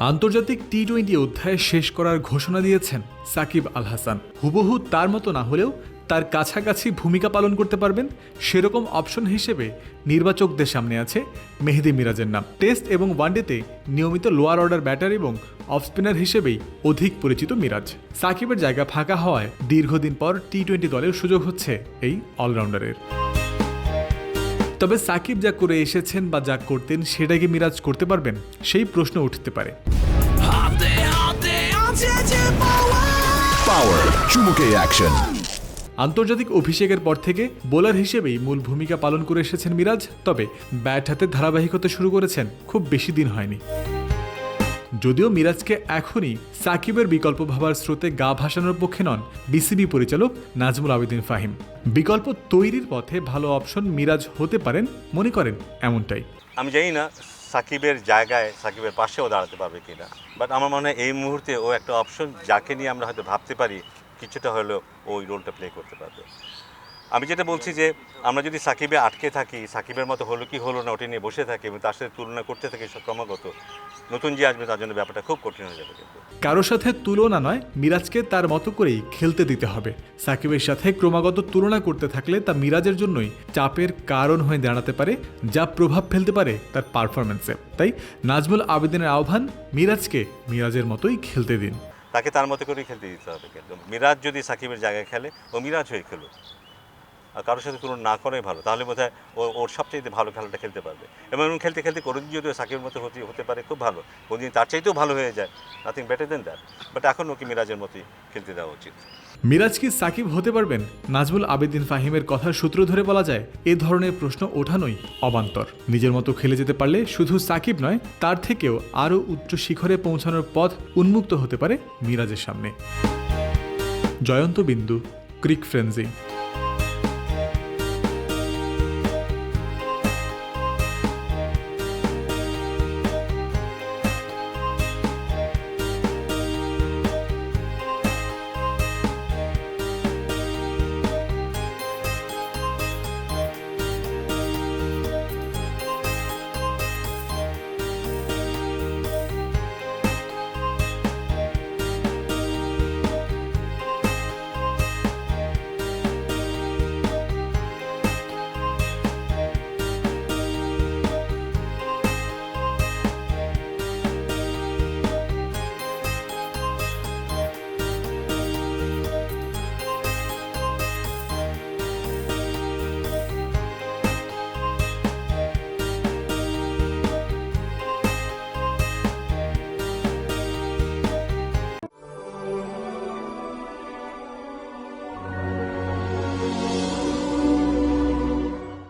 আন্তর্জাতিক T twenty অধ্যায় শেষ করার ঘোষণা দিয়েছেন সাকিব আল হাসান হুবহু তার মতো না হলেও তার কাছাকাছি ভূমিকা পালন করতে পারবেন সেরকম অপশন হিসেবে নির্বাচকদের সামনে আছে মেহেদি মিরাজের নাম। টেস্ট এবং ওয়ানডেতে নিয়মিত লোয়ার অর্ডার ব্যাটার এবং অফ স্পিনার হিসেবেই অধিক পরিচিত মিরাজ। সাকিবের জায়গা ফাঁকা হওয়ায় দীর্ঘদিন পর টি টোয়েন্টি দলের সুযোগ হচ্ছে এই অলরাউন্ডারের। তবে সাকিব যা করে এসেছেন বা যা করতেন সেটা কি মিরাজ করতে পারবেন? সেই প্রশ্ন উঠতে পারে। চুমুকে অ্যাকশন আন্তর্জাতিক অভিষেকের পর থেকে বোলার হিসেবেই মূল ভূমিকা পালন করে এসেছেন মিরাজ তবে ব্যাট হাতে ধারাবাহিকতা শুরু করেছেন খুব বেশি দিন হয়নি। যদিও মিরাজকে এখনই সাকিবের বিকল্প ভাবার স্রোতে গা ভাসানোর পক্ষে নন বিসিবি পরিচালক নাজমুল আবেদিন ফাহিম। বিকল্প তৈরির পথে ভালো অপশন মিরাজ হতে পারেন মনে করেন এমনটাই। আমি জানি না সাকিবের জায়গায়, সাকিবের পাশেও দাঁড়াতে পারবে কিনা। বাট আমার মনে হয় এই মুহূর্তে ও একটা অপশন যাকে নিয়ে আমরা হয়তো ভাবতে পারি, কিছুটা হলেও ওই রোলটা প্লে করতে পারবে। আমি যেটা বলছি যে আমরা যদি সাকিবে আটকে থাকি সাকিবের মতো হলো কি হলো না ওটা নিয়ে বসে থাকি এবং তার সাথে তুলনা করতে থাকি ক্রমাগত নতুন যে আসবে তার জন্য ব্যাপারটা খুব কঠিন হয়ে যাবে কিন্তু। কারও সাথে তুলনা নয় মিরাজকে তার মতো করেই খেলতে দিতে হবে। সাকিবের সাথে ক্রমাগত তুলনা করতে থাকলে তা মিরাজের জন্যই চাপের কারণ হয়ে দাঁড়াতে পারে যা প্রভাব ফেলতে পারে তার পারফরমেন্সে তাই নাজমুল আবেদিনের আহ্বান মিরাজকে মিরাজের মতোই খেলতে দিন। তাকে তার মতো করেই খেলতে দিতে হবে কিন্তু। মিরাজ যদি সাকিবের জায়গায় খেলে ও মিরাজ হয়ে খেলুক। কারোর সাথে তুলনা না করাই ভালো, তাহলে বোধ হয় ওর সবচেয়ে ভালো খেলাটা খেলতে পারবে। এবং খেলতে খেলতে কোনোদিন যদিও সাকিবের মতো হতে হতে পারে, খুব ভালো। কোনোদিন তার চাইতেও ভালো হয়ে যায়। Nothing better than that but এখন ওকে মিরাজের মতোই খেলতে দেওয়া উচিত। মিরাজ কি সাকিব হতে পারবেন? নাজমুল আবেদিন ফাহিমের কথার সূত্র ধরে বলা যায়, এ ধরনের প্রশ্ন ওঠানোই অবান্তর। নিজের মতো খেলে যেতে পারলে শুধু সাকিব নয়, তার থেকেও আরও উচ্চ শিখরে পৌঁছানোর পথ উন্মুক্ত হতে পারে মিরাজের সামনে। জয়ন্ত বিন্দু, ক্রিক ফ্রেন্সি